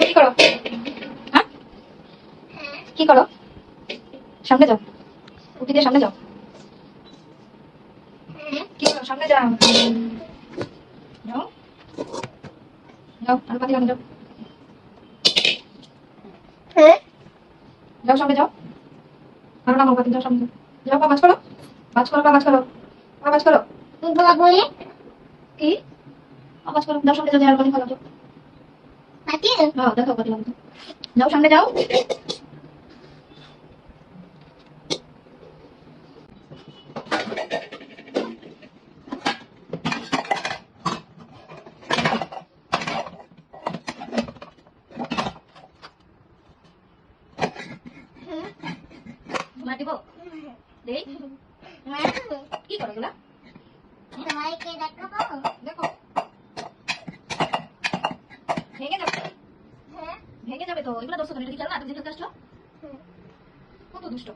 কি করো? হ্যাঁ? কি করো? সামনে যাও। উঠি দিয়ে সামনে যাও। কি করো? সামনে যাও। যাও। যাও আর পাতি যাও। যাও সামনে যাও। আরও নামো পাতি যাও সামনে যাও। যাও পা মাছ করো। মাছ করো পা মাছ করো। পা মাছ করো। কি? মাছ করো যাও সামনে যাও যাও পাতি খাও যাও হ্যাঁ দেখো পাতি লাগতো যাও সামনে যাও। দিব? দেই। কি করো এগুলা? দেখো ভেঙে যাবে ভেঙে যাবে তো এগুলো দোষ করে এটা কি চাল না তুমি যে আসছো? কত দুষ্ট।